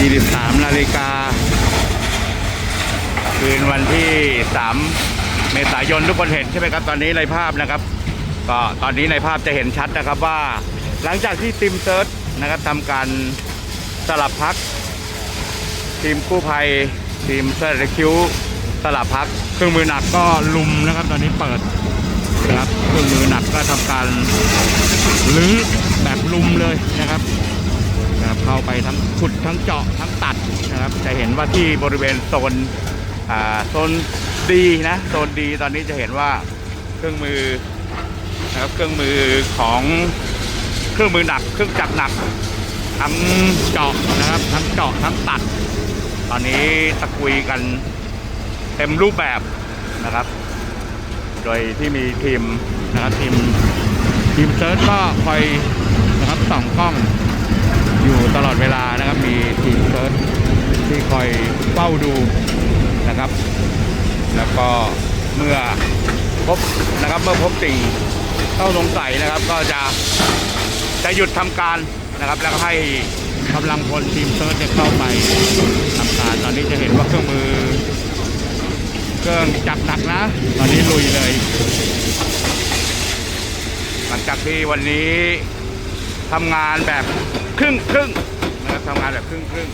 23นาฬิกา คืนวันที่ 3 เมษายนทุกคนเห็นใช่ไหมครับ ตอนนี้ในภาพนะครับ ก็ตอนนี้ในภาพจะเห็นชัดนะครับว่า หลังจากที่ทีมเซิร์ชนะครับทำการสลับพัก ทีมกู้ภัย ทีมเซิร์ชเรคิวสลับพัก เครื่องมือหนักก็ลุมนะครับ ตอนนี้เปิดนะครับเครื่องมือหนักก็ทำการรื้อแบบลุมเลยนะครับ เข้าไปทั้งขุดทั้งเจาะทั้งตัดนะครับจะเห็นว่าที่บริเวณโซนอ่าโซนดีนะโซนดีตอนนี้จะเห็นว่าเครื่องมือนะครับเครื่องมือของเครื่องมือหนัก เครื่องจักรหนักทั้งเจาะนะครับทั้งเจาะทั้งตัด ตอนนี้ตะกุยกันเต็มรูปแบบนะครับ โดยที่มีทีมนะครับทีมทีมเซิร์ชก็คอยนะครับส่องกล้อง อยู่ตลอดเวลานะครับ มีทีมเซิร์ชที่คอยเฝ้าดูนะครับ แล้วก็เมื่อพบนะครับเมื่อพบสิ่งต้องสงสัยนะครับก็จะจะหยุดทำการนะครับ แล้วก็ให้กำลังพลทีมเซิร์ชเนี่ยเข้าไปทำการตอนนี้จะเห็นว่าเครื่องมือ เครื่องจักรหนักนะ ตอนนี้ลุยเลย หลังจากที่วันนี้ทำงานแบบ ครึ่งครึ่งนะครับทำงานแบบครึ่งครึ่ง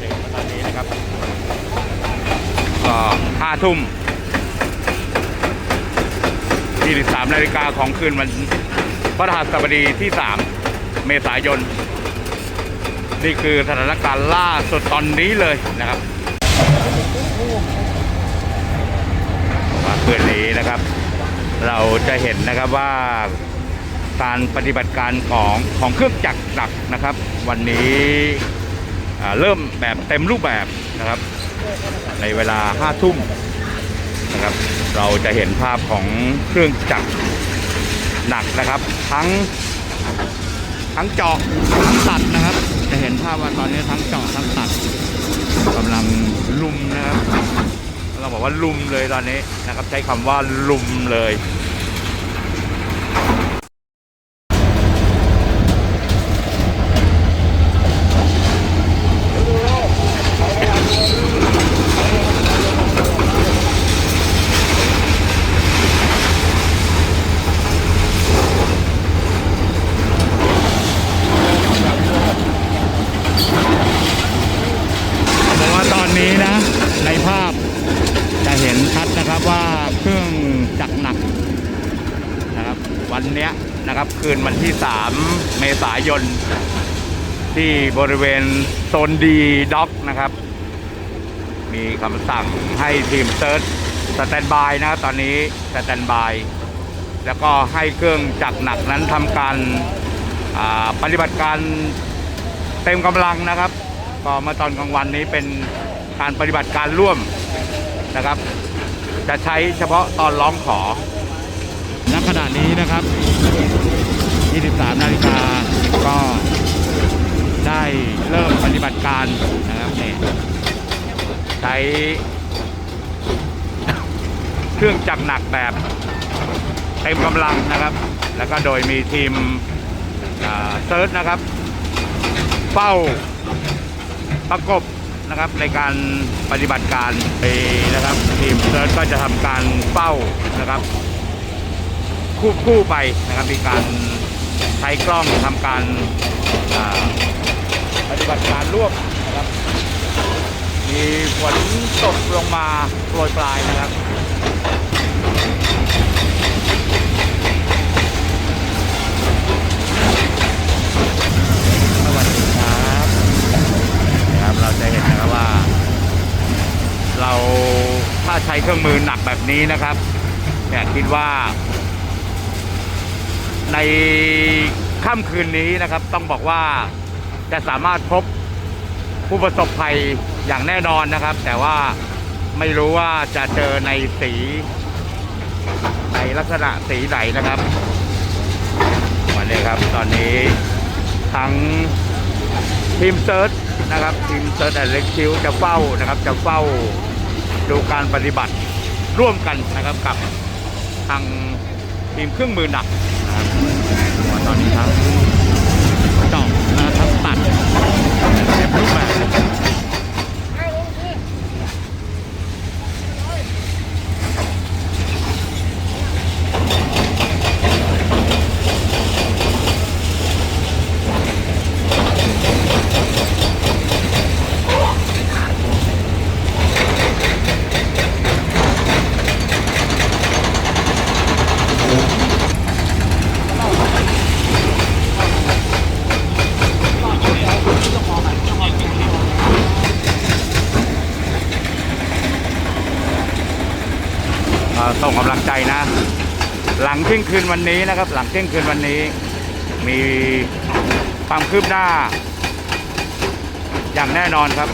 จะเห็นว่าตอนนี้นะครับก็ห้าทุ่ม23นาฬิกาของคืนวันพฤหัสบดีที่ 3 เมษายน นี่คือสถานการณ์ล่าสุดตอนนี้เลยนะครับว่าคืนนี้นะครับ เราจะเห็นนะครับว่า การปฏิบัติการของของเครื่องจักรหนักนะครับ วันนี้เริ่มแบบเต็มรูปแบบนะครับ ในเวลาห้าทุ่มนะครับเราจะเห็นภาพของเครื่องจักรหนักนะครับ ทั้งทั้งเจาะทั้งตัดนะครับ จะเห็นภาพว่าตอนนี้ทั้งเจาะทั้งตัดกำลังลุมนะครับเราบอกว่าลุมเลยตอนนี้นะครับ ใช้คำว่าลุมเลย ผมว่าตอนนี้นะ ในภาพจะเห็นชัดนะครับว่าเครื่องจักรหนักนะครับ วันเนี้ยนะครับคืนวัน ที่ 3 เมษายน ที่บริเวณโซนดีด็อกนะครับ มีคำสั่งให้ทีมเซิร์ชสแตนบายนะตอนนี้สแตนบาย แล้วก็ให้เครื่องจักรหนักนั้นทำการปฏิบัติการเต็มกำลังนะครับก็มื่อตอนกลางวันนี้เป็นการปฏิบัติการร่วมนะครับ จะใช้เฉพาะตอนร้องขอณขณะนี้นะครับ 23นาฬิกาก็ได้เริ่มปฏิบัติการนะครับเนี่ยใช้เครื่องจักรหนักแบบเต็มกำลังนะครับ แล้วก็โดยมีทีมเซิร์ชนะครับ เฝ้าประกบนะครับในการปฏิบัติการไปนะครับ ทีมเซิร์ชก็จะทำการเฝ้านะครับ คู่คู่ไปนะครับมีการ ช้กล้องทำการปฏิบัติการรวมนะครับ มีฝนตกลงมาโปรยปลายนะครับสวัสดีครับนะครับเราจะเห็นนะครับว่า เราถ้าใช้เครื่องมือหนักแบบนี้นะครับเนี่ยคิดว่า ในค่ำคืนนี้นะครับ ต้องบอกว่าจะสามารถพบผู้ประสบภัยอย่างแน่นอนนะครับ แต่ว่าไม่รู้ว่าจะเจอในสี ในลักษณะสีไหนนะครับวันนี้ครับตอนนี้ทั้งทีมเซิร์ชนะครับทีมเซิร์ชแอนด์เล็กคิวจะเฝ้านะครับ จะเฝ้าดูการปฏิบัติร่วมกันนะครับกับทางทีมเครื่องมือหนักนะครับ ตอนนี้ทั้งเจาะและทั้งตัดเต็มรูปแบบ ส่งกำลังใจนะ หลังเที่ยงคืนวันนี้นะครับ หลังเที่ยงคืนวันนี้ มีความคืบหน้า อย่างแน่นอนครับ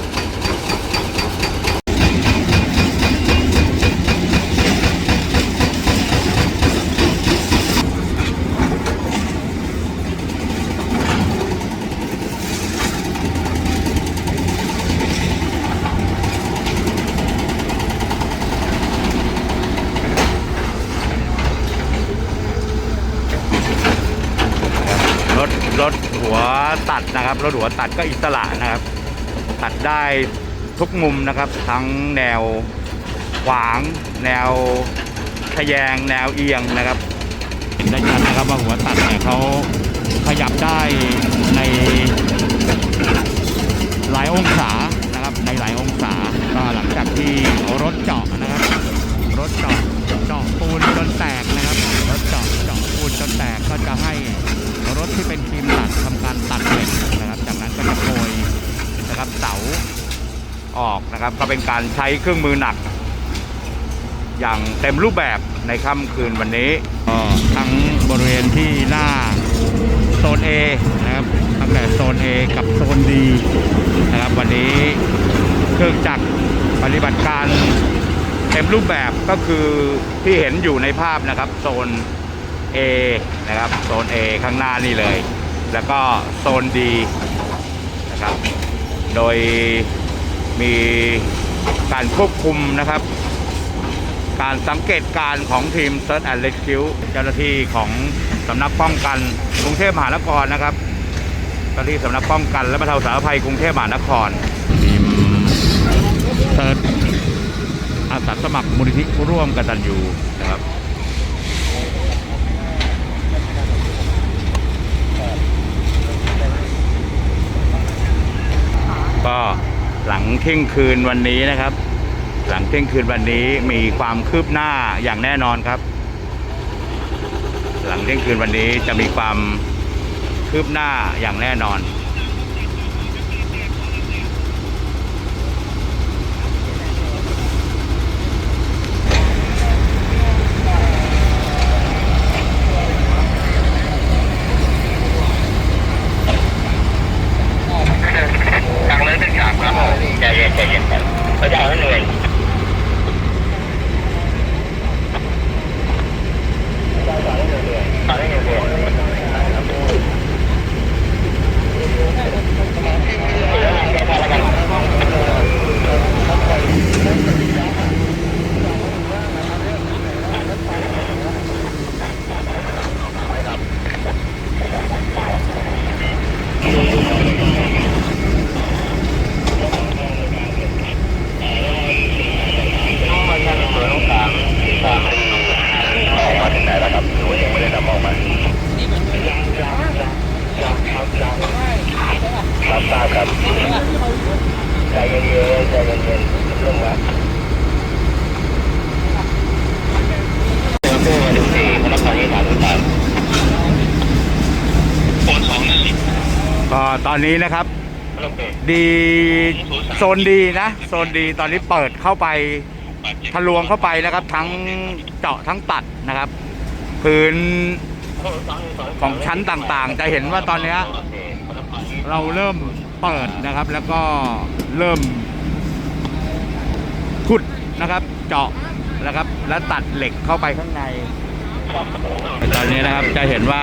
รถรถ หัวตัดนะครับรถหัวตัดก็อิสระนะครับ ตัดได้ทุกมุมนะครับ ทั้งแนวขวาง แนวทะแยง แนวเอียงนะครับเห็นได้ชัดนะครับว่าหัวตัดเนี่ยเขาขยับได้ในหลายองศานะครับในหลายองศาก็หลังจากที่รถเจาะนะครับ รถเจาะปูนจนแตกนะครับ รถเจาะเจาะปูนจนแตกก็จะให้รถที่เป็นครีมตัดทำการตัดเหล็กนะครับ จากนั้นก็จะโกยนะครับเสาออก นะครับ ก็เป็นการใช้เครื่องมือหนัก อย่างเต็มรูปแบบในค่ำคืนวันนี้ทั้งบริเวณที่หน้าโซน A นะครับตั้งแต่โซน A กับโซน D นะครับวันนี้เครื่องจักรปฏิบัติการเต็มรูปแบบก็คือที่เห็นอยู่ในภาพนะครับ โซน A นะครับโซน A ข้างหน้านี่เลย แล้วก็โซน D นะครับ โดย มีการควบคุมนะครับ การสังเกตการของทีม Search and Rescue เจ้าหน้าที่ของสำนักป้องกันกรุงเทพมหานครนะครับเจ้าหน้าที่สำนักป้องกัน และบรรเทาสาธารณภัยกรุงเทพมหานครทีม Search อาสาสมัครมูลนิธิร่วมกตันยูนะครับก็ หลังเที่ยงคืนวันนี้นะครับ หลังเที่ยงคืนวันนี้มีความคืบหน้าอย่างแน่นอนครับ หลังเที่ยงคืนวันนี้จะมีความคืบหน้าอย่างแน่นอน ทางเลยเป็นฉาก ครับใจเย็นใจเย็นครับเขาจะเอาให้เหนื่อยเอาให้เหนื่อยต้องมาชั้นสวนสามสามดีออกมาถึงไหนแล้วครับหนูยังไม่ได้ทำออกมารับทราบครับใจเย็นๆใจเย็นๆเรื่องว่าเดี๋ยวพูดมาดูสิพนั กงานที่ถามทุกท่านโอนสองนั่นสิก็ตอนนี้นะครับ ดีโซนดีนะโซนดีตอนนี้เปิดเข้าไปทะลวงเข้าไปนะครับ ทั้งเจาะทั้งตัดนะครับ พื้นของชั้นต่างๆ จะเห็นว่าตอนนี้เราเริ่มเปิดนะครับ แล้วก็เริ่ม ขุดนะครับ เจาะนะครับ แล้วตัดเหล็กเข้าไปข้างใน ตอนนี้นะครับจะเห็นว่า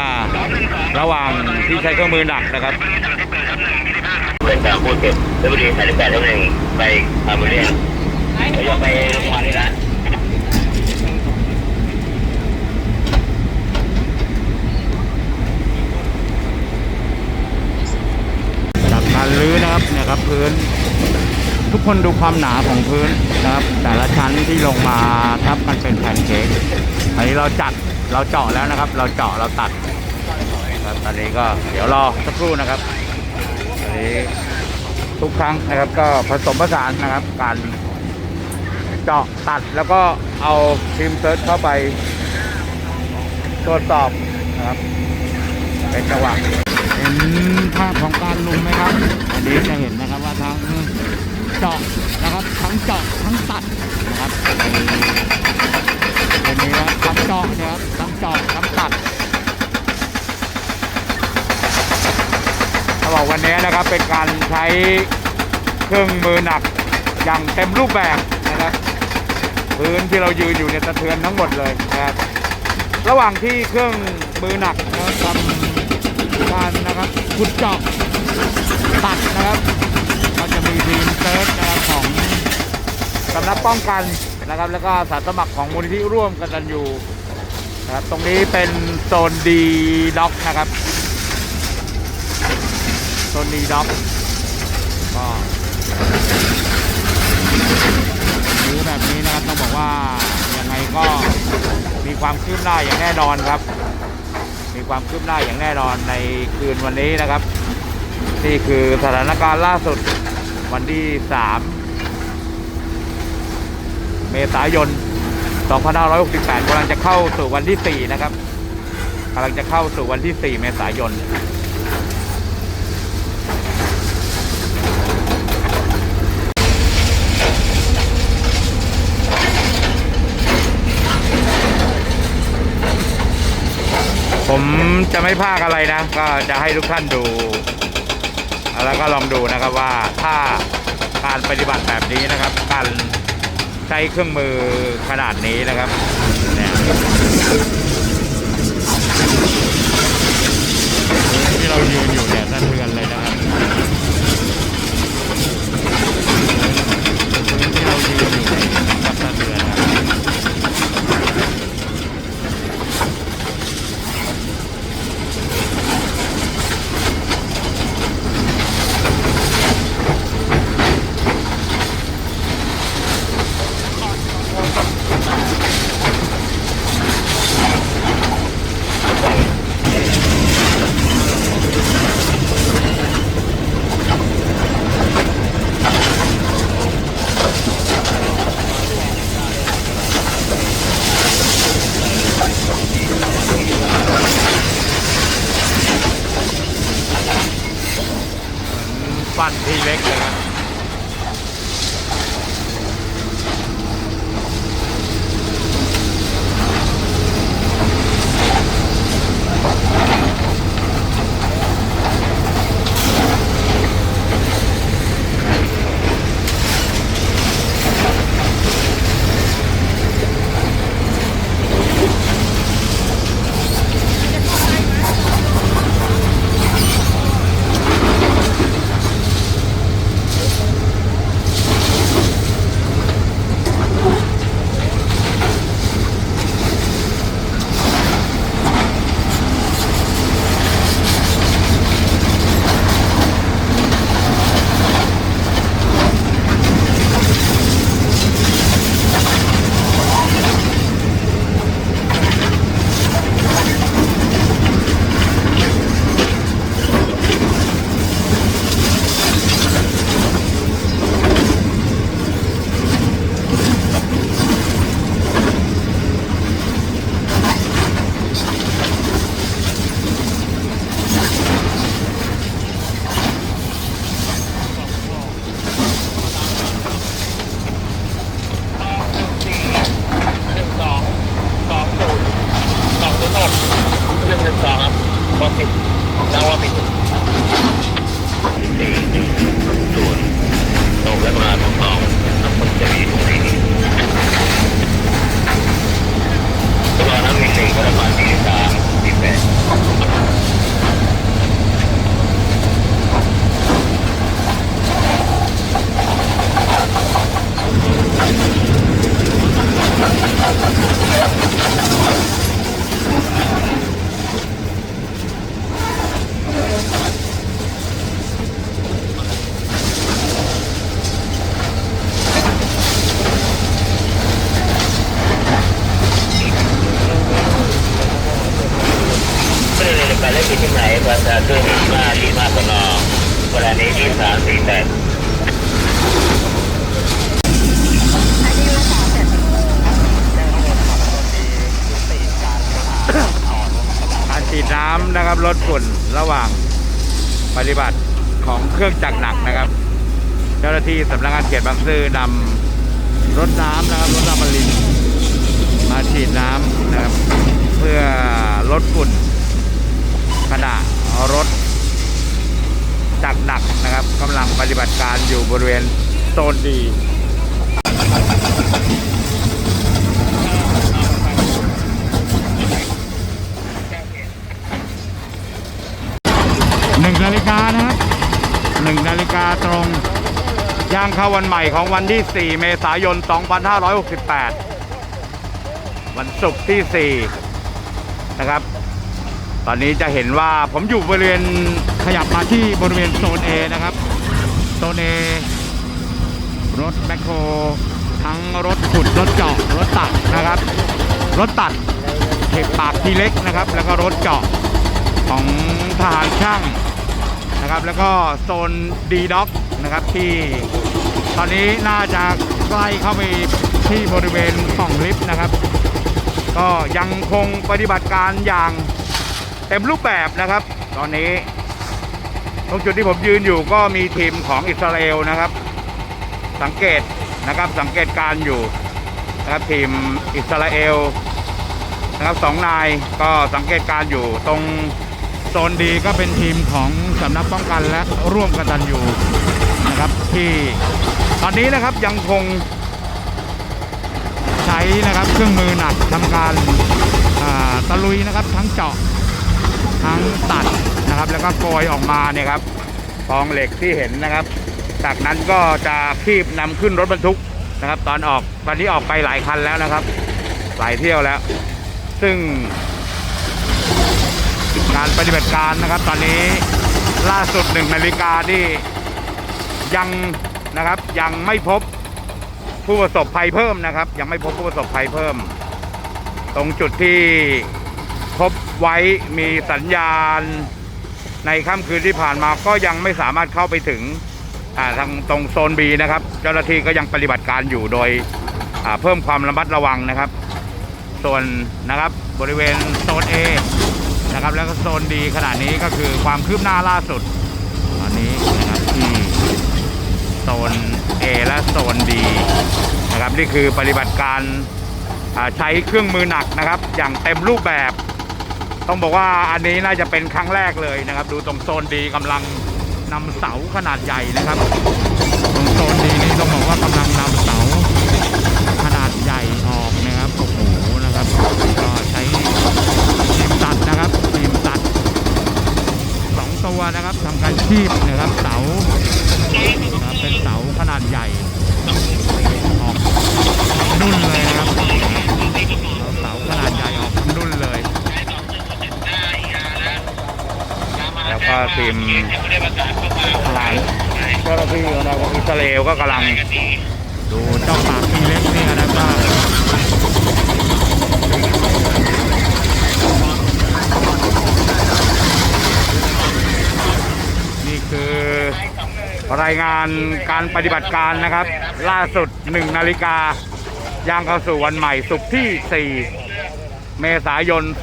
ระหว่างที่ใช้เครื่องมือหนักนะครับเป็นการพูดเก็บเรื่องดีสายแปดเรื่องหนึ่งไปอาร์เมเรียนเดี๋ยวไปโรงพยาบาลนี่นะจากการรื้อนะครับเนี่ยครับพื้น ทุกคนดูความหนาของพื้นนะครับ แต่ละชั้นที่ลงมาทับมันเป็นแผ่นเค้กอันนี้เราจัดเราเจาะแล้วนะครับ เราเจาะเราตัดครับตอนนี้ก็เดี๋ยวรอสักครู่นะครับอันนี้ทุกครั้งนะครับ ก็ผสมผสานนะครับ การเจาะตัดแล้วก็เอาทีมเซิร์ชเข้าไปตรวจสอบนะครับเป็นจังหวะเห็นภาพของการลุมไหมครับอันนี้จะเห็นนะครับว่าทั้ง เจาะนะครับทั้งเจาะทั้งตัดนะครับาะเนี่ยครับทั้งเจาะทั้งตัดเขาบอกวันนี้นะครับเป็นการใช้เครื่องมือหนักอย่างเต็มรูปแบบนะครับ พื้นที่เรายืนอยู่เนี่ยสะเทือนทั้งหมดเลยนะครับ ระหว่างที่เครื่องมือหนักนะครับทำการนะครับขุดเจาะตัดนะครับ ทีมเซิร์ชนะครับของสำนักป้องกันนะครับ แล้วก็สาสมัครของมูลนิธิร่วมกันตันอยู่นะครับตรงนี้เป็นโซนดีด็อกนะครับโซนดีด็อกก็รือแบบนี้นะครับต้องบอกว่ายังไงก็มีความคืบหน้าอย่างแน่นอนครับ มีความคืบหน้าอย่างแน่นอนในคืนวันนี้นะครับ นี่คือสถานการณ์ล่าสุด วันที่ 3 เมษายน 2568กำลังจะเข้าสู่วันที่ 4 นะครับกำลังจะเข้าสู่วันที่ 4 เมษายนผมจะไม่พากอะไรนะ ก็จะให้ทุกท่านดู แล้วก็ลองดูนะครับว่าถ้าการปฏิบัติแบบนี้นะครับ การใช้เครื่องมือขนาดนี้นะครับเนี่ยที่เรายืนอยู่เนี่ยสะเทือนเลยนะครับที่เรายืนอยู่นี่ยก็สะเทือนครับ ที่ไหนภาษาด้วยมาดีมากกว่านอเวลานี้ที่สามสี่แปดการฉีดน้ำนะครับลดฝุ่นระหว่างปฏิบัติของเครื่องจักรหนักนะครับ เจ้าหน้าที่สำนักงานเขตบางซื่อนำรถน้ำนะครับรถน้ำมันลินมาฉีดน้ำนะครับ เพื่อลดฝุ่น ณะรถจักรหนักนะครับกำลังปฏิบัติการอยู่บริเวณโซนดีหนึ่งนาฬิกานะครับหนึ่งนาฬิกาตรงย่างเข้าวันใหม่ของวันที่ 4 เมษายน 2568 วันศุกร์ที่ 4 นะครับ ตอนนี้จะเห็นว่าผมอยู่บริเวณขยับมาที่บริเวณโซน A นะครับ โซน A รถแมคโครทั้งรถขุดรถเจาะรถตัดนะครับ รถตัดเข็บปากทีเล็กนะครับ แล้วก็รถเจาะของทหารช่างนะครับ แล้วก็โซนดีด็อกนะครับที่ตอนนี้น่าจะใกล้เข้าไปที่บริเวณป่องลิฟต์นะครับ ก็ยังคงปฏิบัติการอย่าง เต็มรูปแบบนะครับ ตอนนี้ ตรงจุดที่ผมยืนอยู่ก็มีทีมของอิสราเอลนะครับ สังเกตนะครับสังเกตการอยู่นะครับทีมอิสราเอลนะครับสองนายก็สังเกตการอยู่ตรงโซนดีก็เป็นทีมของสำนักป้องกันและร่วมกันตันอยู่นะครับที่ตอนนี้นะครับยังคงใช้นะครับเครื่องมือหนักทำการตะลุยนะครับทั้งเจาะ ทั้งตัดนะครับ แล้วก็โกยออกมาเนี่ยครับกองเหล็กที่เห็นนะครับ จากนั้นก็จะคีบนำขึ้นรถบรรทุกนะครับ ตอนออกตอนนี้ออกไปหลายคันแล้วนะครับ หลายเที่ยวแล้ว ซึ่งการปฏิบัติการนะครับ ตอนนี้ล่าสุดหนึ่งนาฬิกาที่ยังนะครับยังไม่พบผู้ประสบภัยเพิ่มนะครับ ยังไม่พบผู้ประสบภัยเพิ่ม ตรงจุดที่พบ ไว้มีสัญญาณในค่ำคืนที่ผ่านมาก็ยังไม่สามารถเข้าไปถึงทางตรงโซน B นะครับ เจ้าหน้าที่ก็ยังปฏิบัติการอยู่โดยเพิ่มความระมัดระวังนะครับ ส่วนนะครับบริเวณโซน A นะครับแล้วก็โซนดีขณะนี้ก็คือความคืบหน้าล่าสุด ตอนนี้นะครับที่โซน A และโซน D นะครับนี่คือปฏิบัติการใช้เครื่องมือหนักนะครับ อย่างเต็มรูปแบบ ต้องบอกว่าอันนี้น่าจะเป็นครั้งแรกเลยนะครับ ดูตรงโซนดีกำลังนำเสาขนาดใหญ่นะครับ ตรงโซนดีนี่ต้องบอกว่ากำลังนำเสาขนาดใหญ่ออกนะครับโอ้โหนะครับก็ใช้ทีมตัดนะครับทีมตัดสองตัวนะครับทำการชีพนะครับเสานะครับเป็นเสาขนาดใหญ่ออกนุ่นเลยนะครับเอาเสาขนาดใหญ่ออกนุ่นเลย แล้ว ก็ทีมทหารเจ้าหน้าที่ของเราของอิสราเอลก็กำลังดูเจ้าปากที่เล็กนี่นะครับนี่คือรายงานการปฏิบัติการนะครับ ล่าสุด 1 นาฬิกาย่างเข้าสู่วันใหม่สุกร์ที่ 4 เมษายน 2568